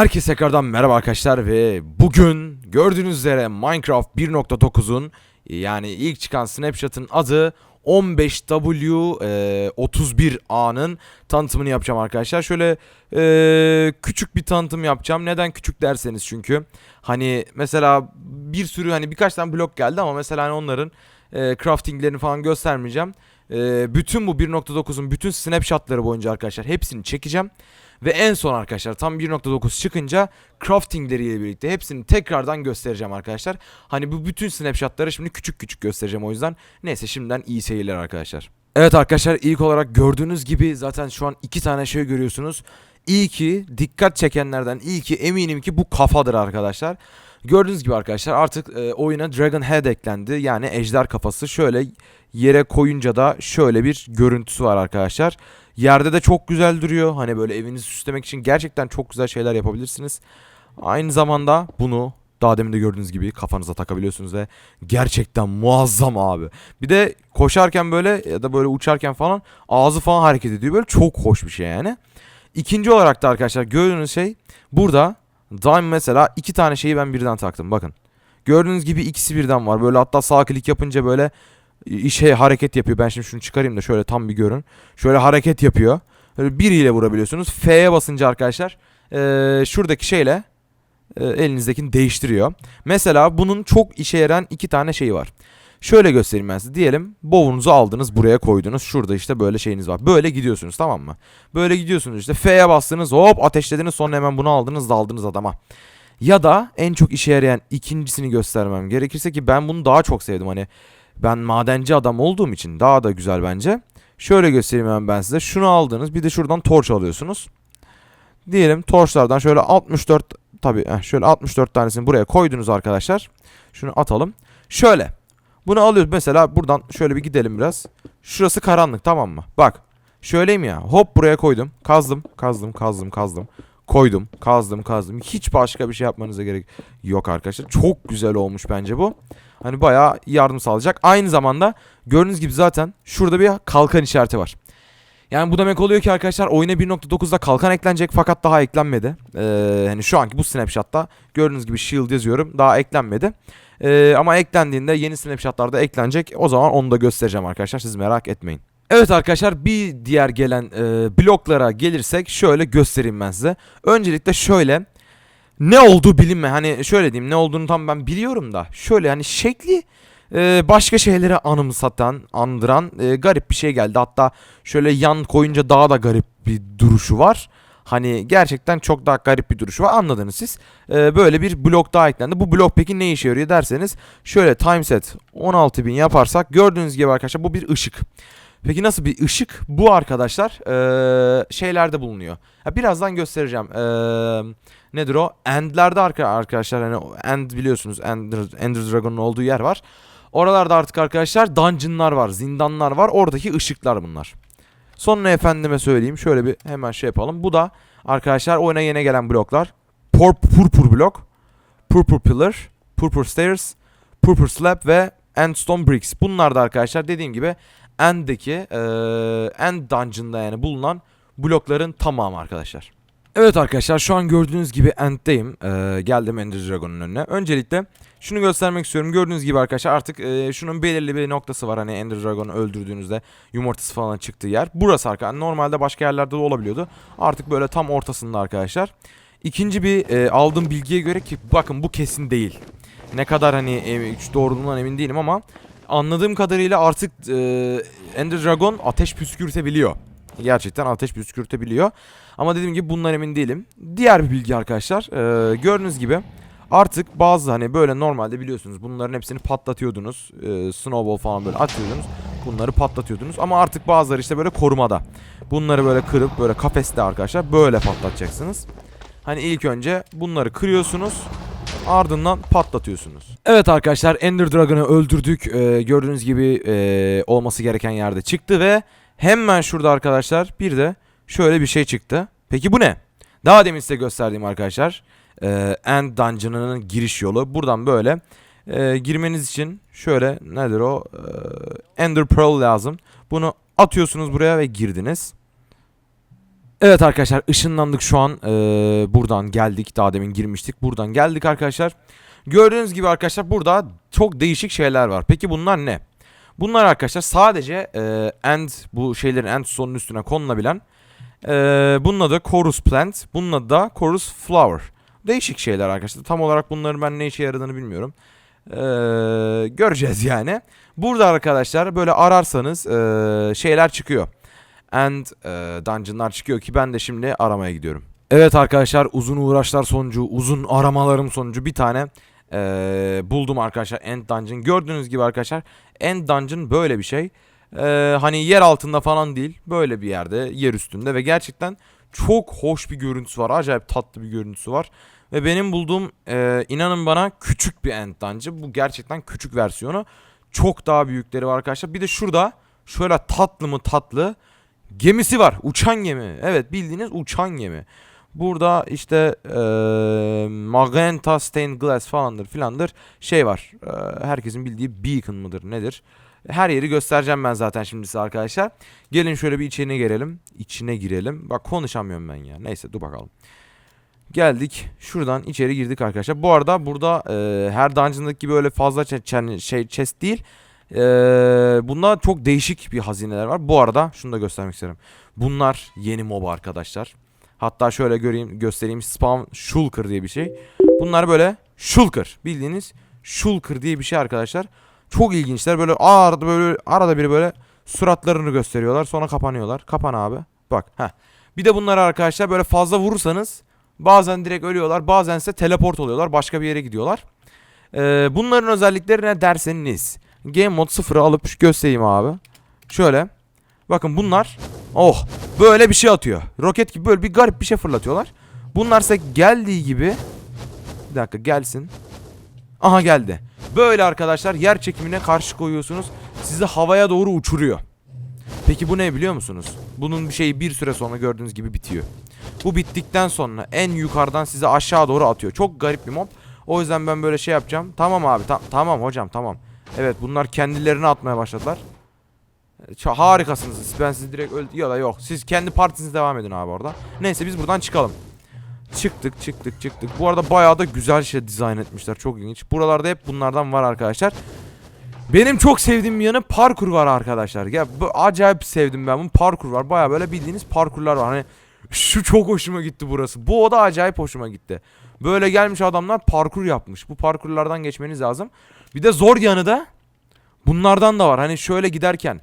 Herkese tekrardan merhaba arkadaşlar ve bugün gördüğünüz üzere Minecraft 1.9'un yani ilk çıkan snapshot'ın adı 15W31A'nın tanıtımını yapacağım arkadaşlar. Şöyle e, küçük bir tanıtım yapacağım. Neden küçük derseniz çünkü hani mesela bir sürü hani birkaç tane blok geldi ama mesela hani onların e, craftinglerini falan göstermeyeceğim. E, bütün bu 1.9'un bütün snapshotları boyunca arkadaşlar hepsini çekeceğim. Ve en son arkadaşlar tam 1.9 çıkınca craftingleriyle birlikte hepsini tekrardan göstereceğim arkadaşlar. Hani bu bütün snapshotları şimdi küçük küçük göstereceğim o yüzden. Neyse şimdiden iyi seyirler arkadaşlar. Evet arkadaşlar ilk olarak gördüğünüz gibi zaten şu an iki tane şey görüyorsunuz. İyi ki dikkat çekenlerden iyi ki eminim ki bu kafadır arkadaşlar. Gördüğünüz gibi arkadaşlar artık e, oyuna Dragon Head eklendi. Yani ejder kafası şöyle yere koyunca da şöyle bir görüntüsü var arkadaşlar. Yerde de çok güzel duruyor. Hani böyle evinizi süslemek için gerçekten çok güzel şeyler yapabilirsiniz. Aynı zamanda bunu daha demin de gördüğünüz gibi kafanıza takabiliyorsunuz ve gerçekten muazzam abi. Bir de koşarken böyle ya da böyle uçarken falan ağzı falan hareket ediyor. Böyle çok hoş bir şey yani. İkinci olarak da arkadaşlar gördüğünüz şey burada Dime mesela iki tane şeyi ben birden taktım bakın. Gördüğünüz gibi ikisi birden var. Böyle hatta sağ klik yapınca böyle işe hareket yapıyor. Ben şimdi şunu çıkarayım da şöyle tam bir görün. Şöyle hareket yapıyor. Böyle biriyle vurabiliyorsunuz. F'ye basınca arkadaşlar eee, şuradaki şeyle eee, elinizdekini değiştiriyor. Mesela bunun çok işe yarayan iki tane şeyi var. Şöyle göstereyim ben size. Diyelim bovunuzu aldınız buraya koydunuz. Şurada işte böyle şeyiniz var. Böyle gidiyorsunuz tamam mı? Böyle gidiyorsunuz işte F'ye bastınız hop ateşlediniz sonra hemen bunu aldınız da aldınız adama. Ya da en çok işe yarayan ikincisini göstermem gerekirse ki ben bunu daha çok sevdim. Hani ben madenci adam olduğum için daha da güzel bence. Şöyle göstereyim hemen ben size. Şunu aldınız bir de şuradan torç alıyorsunuz. Diyelim torçlardan şöyle 64 tabi şöyle 64 tanesini buraya koydunuz arkadaşlar. Şunu atalım. Şöyle. Bunu alıyoruz mesela buradan şöyle bir gidelim biraz. Şurası karanlık tamam mı? Bak. Şöyleyim ya. Hop buraya koydum. Kazdım. Kazdım. Kazdım. Kazdım. Koydum. Kazdım. Kazdım. Hiç başka bir şey yapmanıza gerek yok arkadaşlar. Çok güzel olmuş bence bu. Hani bayağı yardım sağlayacak. Aynı zamanda gördüğünüz gibi zaten şurada bir kalkan işareti var. Yani bu demek oluyor ki arkadaşlar oyuna 1.9'da kalkan eklenecek fakat daha eklenmedi. Ee, hani şu anki bu snapshot'ta gördüğünüz gibi shield yazıyorum daha eklenmedi. Ee, ama eklendiğinde yeni snapshot'larda eklenecek. O zaman onu da göstereceğim arkadaşlar siz merak etmeyin. Evet arkadaşlar bir diğer gelen e, bloklara gelirsek şöyle göstereyim ben size. Öncelikle şöyle ne olduğu bilinme hani şöyle diyeyim ne olduğunu tam ben biliyorum da şöyle hani şekli e, başka şeylere anımsatan andıran e, garip bir şey geldi hatta şöyle yan koyunca daha da garip bir duruşu var hani gerçekten çok daha garip bir duruşu var anladınız siz E, böyle bir blok daha eklendi bu blok peki ne işe yarıyor derseniz şöyle timeset 16.000 yaparsak gördüğünüz gibi arkadaşlar bu bir ışık Peki nasıl bir ışık? Bu arkadaşlar eee, şeylerde bulunuyor. Ha, birazdan göstereceğim. Eee, nedir o? End'lerde arka- arkadaşlar hani End biliyorsunuz Ender, Ender Dragon'un olduğu yer var. Oralarda artık arkadaşlar dungeonlar var, zindanlar var. Oradaki ışıklar bunlar. Sonra efendime söyleyeyim şöyle bir hemen şey yapalım. Bu da arkadaşlar oyuna yeni gelen bloklar. Por purpur blok, purpur pillar, purpur stairs, purpur slab ve endstone bricks. Bunlar da arkadaşlar dediğim gibi End'deki eee End Dungeon'da yani bulunan blokların tamamı arkadaşlar. Evet arkadaşlar şu an gördüğünüz gibi End'deyim. Eee, geldim Ender Dragon'un önüne. Öncelikle şunu göstermek istiyorum. Gördüğünüz gibi arkadaşlar artık eee, şunun belirli bir noktası var. Hani Ender Dragon'u öldürdüğünüzde yumurtası falan çıktığı yer. Burası arkadaşlar. Normalde başka yerlerde de olabiliyordu. Artık böyle tam ortasında arkadaşlar. İkinci bir eee, aldığım bilgiye göre ki bakın bu kesin değil. Ne kadar hani e, doğruluğundan emin değilim ama anladığım kadarıyla artık e, Ender Dragon ateş püskürtebiliyor. Gerçekten ateş püskürtebiliyor. Ama dediğim gibi bundan emin değilim. Diğer bir bilgi arkadaşlar. e, gördüğünüz gibi artık bazı hani böyle normalde biliyorsunuz bunların hepsini patlatıyordunuz. E, snowball falan böyle atıyordunuz. Bunları patlatıyordunuz. Ama artık bazıları işte böyle korumada. Bunları böyle kırıp böyle kafeste arkadaşlar böyle patlatacaksınız. Hani ilk önce bunları kırıyorsunuz. Ardından patlatıyorsunuz. Evet arkadaşlar Ender Dragon'ı öldürdük. Ee, gördüğünüz gibi ee, olması gereken yerde çıktı ve hemen şurada arkadaşlar bir de şöyle bir şey çıktı. Peki bu ne? Daha demin size gösterdiğim arkadaşlar ee, End Dungeon'ının giriş yolu. Buradan böyle ee, girmeniz için şöyle nedir o? Ee, Ender Pearl lazım. Bunu atıyorsunuz buraya ve girdiniz. Evet arkadaşlar ışınlandık şu an. Ee, buradan geldik. Daha demin girmiştik. Buradan geldik arkadaşlar. Gördüğünüz gibi arkadaşlar burada çok değişik şeyler var. Peki bunlar ne? Bunlar arkadaşlar sadece e, end bu şeylerin end sonun üstüne konulabilen e, bunun adı chorus plant. Bunun adı da chorus flower. Değişik şeyler arkadaşlar. Tam olarak bunların ben ne işe yaradığını bilmiyorum. E, göreceğiz yani. Burada arkadaşlar böyle ararsanız e, şeyler çıkıyor. And e, dungeonlar çıkıyor ki ben de şimdi aramaya gidiyorum. Evet arkadaşlar uzun uğraşlar sonucu, uzun aramalarım sonucu bir tane e, buldum arkadaşlar End Dungeon. Gördüğünüz gibi arkadaşlar End Dungeon böyle bir şey. E, hani yer altında falan değil, böyle bir yerde, yer üstünde ve gerçekten çok hoş bir görüntüsü var. Acayip tatlı bir görüntüsü var. Ve benim bulduğum e, inanın bana küçük bir End Dungeon. Bu gerçekten küçük versiyonu. Çok daha büyükleri var arkadaşlar. Bir de şurada şöyle tatlı mı tatlı gemisi var. Uçan gemi. Evet bildiğiniz uçan gemi. Burada işte eee magenta stained glass falandır filandır şey var. Eee, herkesin bildiği beacon mıdır nedir? Her yeri göstereceğim ben zaten şimdi size arkadaşlar. Gelin şöyle bir içine girelim. İçine girelim. Bak konuşamıyorum ben ya. Neyse dur bakalım. Geldik. Şuradan içeri girdik arkadaşlar. Bu arada burada eee, her dungeon'daki gibi öyle fazla şey chest değil. Eee bunda çok değişik bir hazineler var. Bu arada şunu da göstermek isterim. Bunlar yeni mob arkadaşlar. Hatta şöyle göreyim göstereyim. Spawn Shulker diye bir şey. Bunlar böyle Shulker. Bildiğiniz Shulker diye bir şey arkadaşlar. Çok ilginçler. Böyle arada böyle arada biri böyle suratlarını gösteriyorlar. Sonra kapanıyorlar. Kapan abi. Bak. Heh. Bir de bunları arkadaşlar böyle fazla vurursanız bazen direkt ölüyorlar. Bazen ise teleport oluyorlar. Başka bir yere gidiyorlar. Ee, bunların özellikleri ne derseniz. Game Mode 0'ı alıp göstereyim abi. Şöyle. Bakın bunlar oh böyle bir şey atıyor. Roket gibi böyle bir garip bir şey fırlatıyorlar. Bunlarsa geldiği gibi bir dakika gelsin. Aha geldi. Böyle arkadaşlar yer çekimine karşı koyuyorsunuz. Sizi havaya doğru uçuruyor. Peki bu ne biliyor musunuz? Bunun bir şeyi bir süre sonra gördüğünüz gibi bitiyor. Bu bittikten sonra en yukarıdan sizi aşağı doğru atıyor. Çok garip bir mob. O yüzden ben böyle şey yapacağım. Tamam abi ta- tamam hocam tamam. Evet bunlar kendilerini atmaya başladılar. Çok harikasınız. Ben sizi direkt öldü ya da yok. Siz kendi partinize devam edin abi orada. Neyse biz buradan çıkalım. Çıktık çıktık çıktık. Bu arada bayağı da güzel şey dizayn etmişler. Çok ilginç. Buralarda hep bunlardan var arkadaşlar. Benim çok sevdiğim bir yanı parkur var arkadaşlar. Ya bu acayip sevdim ben bunu. Parkur var. Bayağı böyle bildiğiniz parkurlar var. Hani şu çok hoşuma gitti burası. Bu oda acayip hoşuma gitti. Böyle gelmiş adamlar parkur yapmış. Bu parkurlardan geçmeniz lazım. Bir de zor yanı da bunlardan da var. Hani şöyle giderken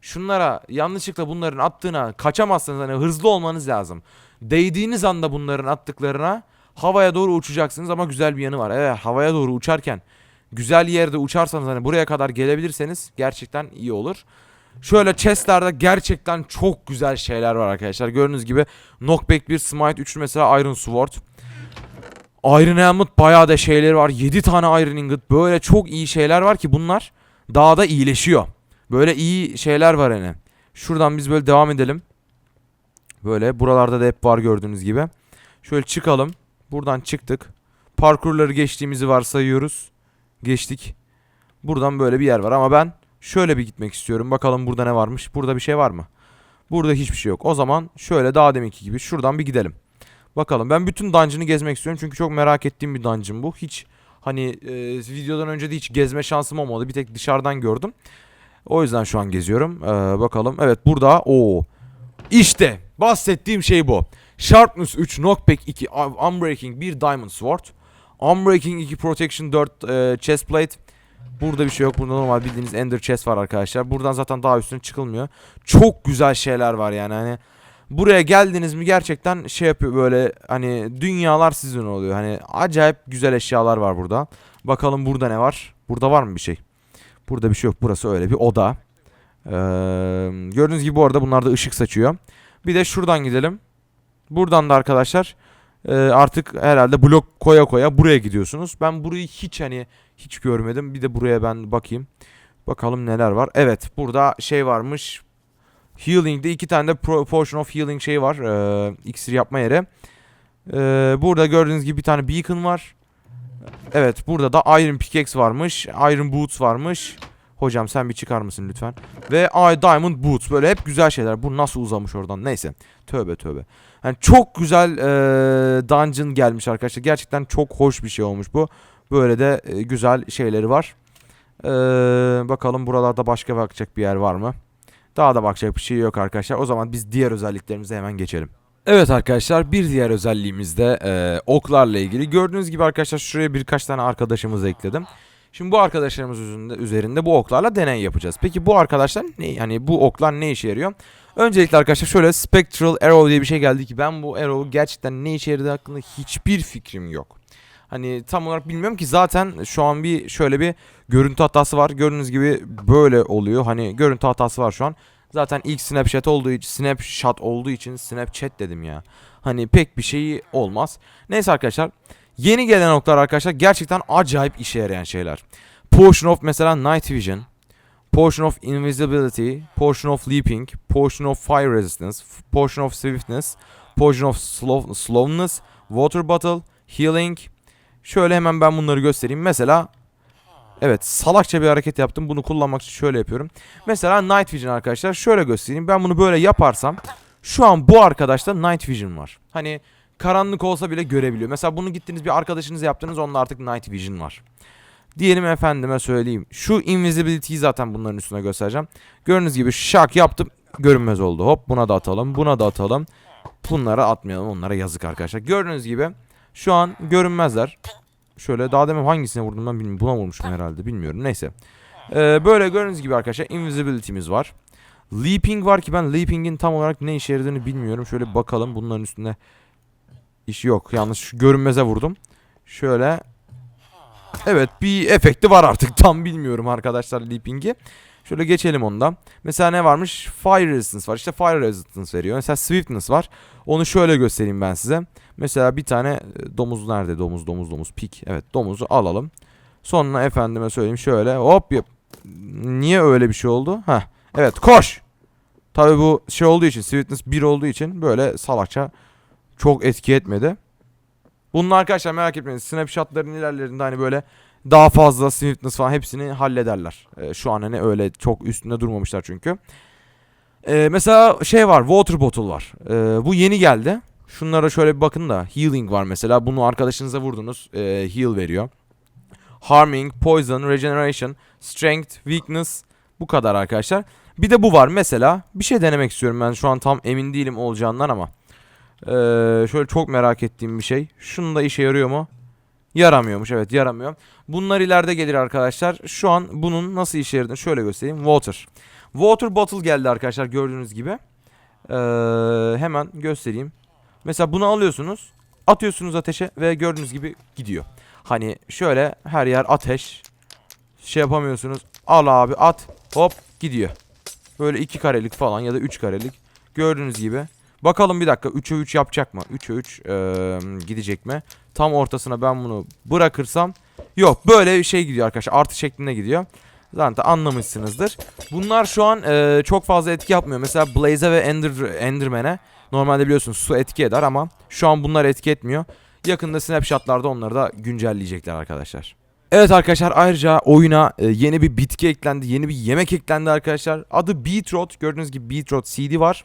şunlara yanlışlıkla bunların attığına kaçamazsınız. Hani hızlı olmanız lazım. Değdiğiniz anda bunların attıklarına havaya doğru uçacaksınız ama güzel bir yanı var. Evet havaya doğru uçarken güzel yerde uçarsanız hani buraya kadar gelebilirseniz gerçekten iyi olur. Şöyle chestlerde gerçekten çok güzel şeyler var arkadaşlar. Gördüğünüz gibi Knockback 1, Smite 3 mesela Iron Sword. Iron Helmet bayağı da şeyleri var. 7 tane Iron Ingot. Böyle çok iyi şeyler var ki bunlar daha da iyileşiyor. Böyle iyi şeyler var hani. Şuradan biz böyle devam edelim. Böyle buralarda da hep var gördüğünüz gibi. Şöyle çıkalım. Buradan çıktık. Parkurları geçtiğimizi varsayıyoruz. Geçtik. Buradan böyle bir yer var ama ben şöyle bir gitmek istiyorum. Bakalım burada ne varmış. Burada bir şey var mı? Burada hiçbir şey yok. O zaman şöyle daha deminki gibi şuradan bir gidelim. Bakalım ben bütün dungeon'ı gezmek istiyorum çünkü çok merak ettiğim bir dungeon bu. Hiç hani e, videodan önce de hiç gezme şansım olmadı. Bir tek dışarıdan gördüm. O yüzden şu an geziyorum. Ee, bakalım. Evet burada. o İşte bahsettiğim şey bu. Sharpness 3, Knockback 2, Unbreaking 1, Diamond Sword. Unbreaking 2, Protection 4, e, Chest. Burada bir şey yok. Burada normal bildiğiniz Ender Chest var arkadaşlar. Buradan zaten daha üstüne çıkılmıyor. Çok güzel şeyler var yani. Hani buraya geldiniz mi gerçekten şey yapıyor böyle hani dünyalar sizin oluyor. Hani acayip güzel eşyalar var burada. Bakalım burada ne var? Burada var mı bir şey? Burada bir şey yok. Burası öyle bir oda. Ee, gördüğünüz gibi bu arada bunlar da ışık saçıyor. Bir de şuradan gidelim. Buradan da arkadaşlar e, artık herhalde blok koya koya buraya gidiyorsunuz. Ben burayı hiç hani hiç görmedim. Bir de buraya ben bakayım. Bakalım neler var. Evet burada şey varmış. Healing'de iki tane de pro- Potion of Healing şey var. Ee, iksir yapma yeri. Ee, burada gördüğünüz gibi bir tane beacon var. Evet burada da Iron Pickaxe varmış. Iron Boots varmış. Hocam sen bir çıkar mısın lütfen? Ve ay Diamond Boots böyle hep güzel şeyler. Bu nasıl uzamış oradan? Neyse. Tövbe tövbe. Yani çok güzel eee, dungeon gelmiş arkadaşlar. Gerçekten çok hoş bir şey olmuş bu. Böyle de e, güzel şeyleri var. Eee, bakalım buralarda başka bakacak bir yer var mı? Daha da bakacak bir şey yok arkadaşlar. O zaman biz diğer özelliklerimize hemen geçelim. Evet arkadaşlar bir diğer özelliğimiz de e, oklarla ilgili. Gördüğünüz gibi arkadaşlar şuraya birkaç tane arkadaşımızı ekledim. Şimdi bu arkadaşlarımız üzerinde, üzerinde bu oklarla deney yapacağız. Peki bu arkadaşlar ne yani bu oklar ne işe yarıyor? Öncelikle arkadaşlar şöyle Spectral Arrow diye bir şey geldi ki ben bu arrow gerçekten ne işe yaradığı hakkında hiçbir fikrim yok. Hani tam olarak bilmiyorum ki zaten şu an bir şöyle bir görüntü hatası var. Gördüğünüz gibi böyle oluyor. Hani görüntü hatası var şu an. Zaten ilk Snapchat olduğu için Snapshot olduğu için Snapchat dedim ya. Hani pek bir şeyi olmaz. Neyse arkadaşlar. Yeni gelen oklar arkadaşlar gerçekten acayip işe yarayan şeyler. Portion of mesela Night Vision. Portion of Invisibility. Portion of Leaping. Portion of Fire Resistance. Portion of Swiftness. Portion of slow, Slowness. Water Bottle. Healing. Şöyle hemen ben bunları göstereyim. Mesela Evet salakça bir hareket yaptım. Bunu kullanmak için şöyle yapıyorum. Mesela Night Vision arkadaşlar şöyle göstereyim. Ben bunu böyle yaparsam şu an bu arkadaşta Night Vision var. Hani karanlık olsa bile görebiliyor. Mesela bunu gittiniz bir arkadaşınız yaptınız onda artık Night Vision var. Diyelim efendime söyleyeyim. Şu Invisibility'yi zaten bunların üstüne göstereceğim. Gördüğünüz gibi şak yaptım. Görünmez oldu. Hop buna da atalım. Buna da atalım. Bunlara atmayalım. Onlara yazık arkadaşlar. Gördüğünüz gibi şu an görünmezler. Şöyle daha demin hangisine vurdum ben bilmiyorum. Buna vurmuşum herhalde bilmiyorum. Neyse. Ee, böyle gördüğünüz gibi arkadaşlar invisibility'miz var. Leaping var ki ben leaping'in tam olarak ne işe yaradığını bilmiyorum. Şöyle bakalım bunların üstünde iş yok. Yanlış şu görünmeze vurdum. Şöyle Evet bir efekti var artık tam bilmiyorum arkadaşlar leaping'i. Şöyle geçelim ondan. Mesela ne varmış? Fire resistance var. İşte fire resistance veriyor. Mesela swiftness var. Onu şöyle göstereyim ben size. Mesela bir tane e, domuz nerede? Domuz domuz domuz pik. Evet domuzu alalım. Sonra efendime söyleyeyim şöyle hop yap. Niye öyle bir şey oldu? Heh. Evet koş. Tabi bu şey olduğu için swiftness 1 olduğu için böyle salakça çok etki etmedi. Bunun arkadaşlar merak etmeyin. Snapshot'ların ilerlerinde hani böyle daha fazla swiftness falan hepsini hallederler. Ee, şu an hani öyle çok üstünde durmamışlar çünkü. Ee, mesela şey var water bottle var. Ee, bu yeni geldi. Şunlara şöyle bir bakın da healing var mesela. Bunu arkadaşınıza vurdunuz. ee, heal veriyor. Harming, poison, regeneration, strength, weakness. Bu kadar arkadaşlar. Bir de bu var mesela. Bir şey denemek istiyorum ben şu an tam emin değilim olacağından ama. Ee, şöyle çok merak ettiğim bir şey. Şunun da işe yarıyor mu? Yaramıyormuş evet yaramıyor. Bunlar ileride gelir arkadaşlar. Şu an bunun nasıl işe yaradığını şöyle göstereyim. Water. Water bottle geldi arkadaşlar gördüğünüz gibi. Ee, hemen göstereyim. Mesela bunu alıyorsunuz. Atıyorsunuz ateşe ve gördüğünüz gibi gidiyor. Hani şöyle her yer ateş. Şey yapamıyorsunuz. Al abi at. Hop gidiyor. Böyle iki karelik falan ya da üç karelik. Gördüğünüz gibi. Bakalım bir dakika 3'e 3 yapacak mı? 3'e 3 eee, gidecek mi? Tam ortasına ben bunu bırakırsam yok böyle bir şey gidiyor arkadaşlar. Artı şeklinde gidiyor. Zaten anlamışsınızdır. Bunlar şu an eee, çok fazla etki yapmıyor. Mesela Blaze'e ve Ender, Enderman'e normalde biliyorsunuz su etki eder ama şu an bunlar etki etmiyor. Yakında snapshotlarda onları da güncelleyecekler arkadaşlar. Evet arkadaşlar ayrıca oyuna e, yeni bir bitki eklendi, yeni bir yemek eklendi arkadaşlar. Adı Beetroot. Gördüğünüz gibi Beetroot CD var.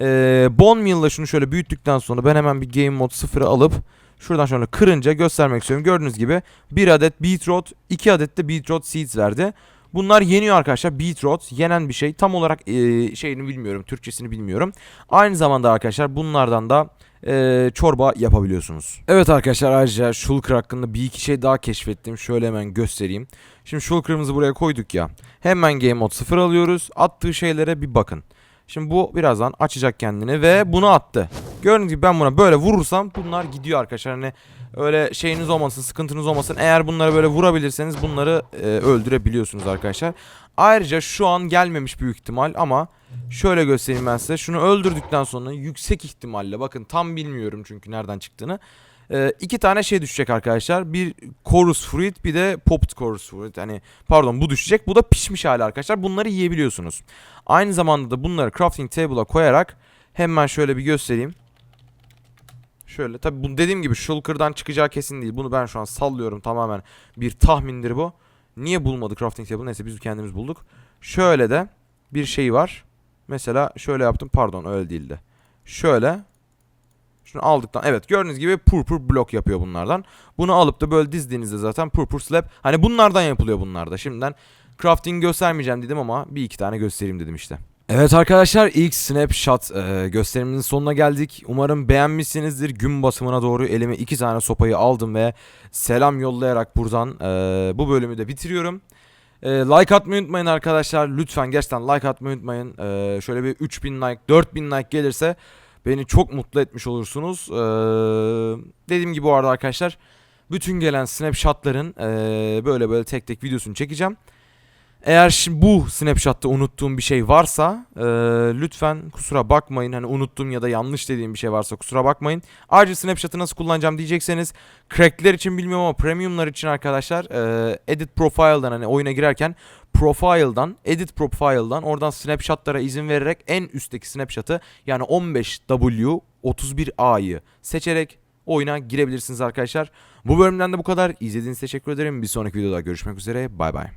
Ee, Bone Meal'la şunu şöyle büyüttükten sonra ben hemen bir Game Mode 0'ı alıp şuradan şöyle kırınca göstermek istiyorum. Gördüğünüz gibi bir adet Beetroot, iki adet de Beetroot Seeds verdi. Bunlar yeniyor arkadaşlar. Beetroot yenen bir şey. Tam olarak e, şeyini bilmiyorum. Türkçesini bilmiyorum. Aynı zamanda arkadaşlar bunlardan da e, çorba yapabiliyorsunuz. Evet arkadaşlar ayrıca Shulker hakkında bir iki şey daha keşfettim. Şöyle hemen göstereyim. Şimdi Shulker'ımızı buraya koyduk ya. Hemen Game Mode 0 alıyoruz. Attığı şeylere bir bakın. Şimdi bu birazdan açacak kendini ve bunu attı. Gördüğünüz gibi ben buna böyle vurursam bunlar gidiyor arkadaşlar. Hani öyle şeyiniz olmasın, sıkıntınız olmasın. Eğer bunları böyle vurabilirseniz bunları e, öldürebiliyorsunuz arkadaşlar. Ayrıca şu an gelmemiş büyük ihtimal ama şöyle göstereyim ben size. Şunu öldürdükten sonra yüksek ihtimalle bakın tam bilmiyorum çünkü nereden çıktığını. E, iki tane şey düşecek arkadaşlar. Bir chorus fruit bir de popped chorus fruit. Hani pardon bu düşecek. Bu da pişmiş hali arkadaşlar. Bunları yiyebiliyorsunuz. Aynı zamanda da bunları crafting table'a koyarak hemen şöyle bir göstereyim. Şöyle tabi bu dediğim gibi shulker'dan çıkacağı kesin değil. Bunu ben şu an sallıyorum tamamen bir tahmindir bu. Niye bulmadı crafting table? Neyse biz kendimiz bulduk. Şöyle de bir şey var. Mesela şöyle yaptım. Pardon öyle değildi. Şöyle. Şunu aldıktan. Evet gördüğünüz gibi purpur blok yapıyor bunlardan. Bunu alıp da böyle dizdiğinizde zaten purpur slab. Hani bunlardan yapılıyor bunlar da. Şimdiden crafting göstermeyeceğim dedim ama bir iki tane göstereyim dedim işte. Evet arkadaşlar ilk snapshot e, gösteriminin sonuna geldik. Umarım beğenmişsinizdir. Gün batımına doğru elime iki tane sopayı aldım ve selam yollayarak buradan e, bu bölümü de bitiriyorum. E, like atmayı unutmayın arkadaşlar. Lütfen gerçekten like atmayı unutmayın. E, şöyle bir 3000 like 4000 like gelirse beni çok mutlu etmiş olursunuz. E, dediğim gibi bu arada arkadaşlar bütün gelen snapshotların e, böyle böyle tek tek videosunu çekeceğim. Eğer şimdi bu snapshot'ta unuttuğum bir şey varsa e, lütfen kusura bakmayın. Hani unuttuğum ya da yanlış dediğim bir şey varsa kusura bakmayın. Ayrıca snapshot'ı nasıl kullanacağım diyecekseniz crackler için bilmiyorum ama premiumlar için arkadaşlar e, edit profile'dan hani oyuna girerken profile'dan edit profile'dan oradan snapshot'lara izin vererek en üstteki snapshot'ı yani 15W 31A'yı seçerek oyuna girebilirsiniz arkadaşlar. Bu bölümden de bu kadar. İzlediğiniz teşekkür ederim. Bir sonraki videoda görüşmek üzere. Bay bay.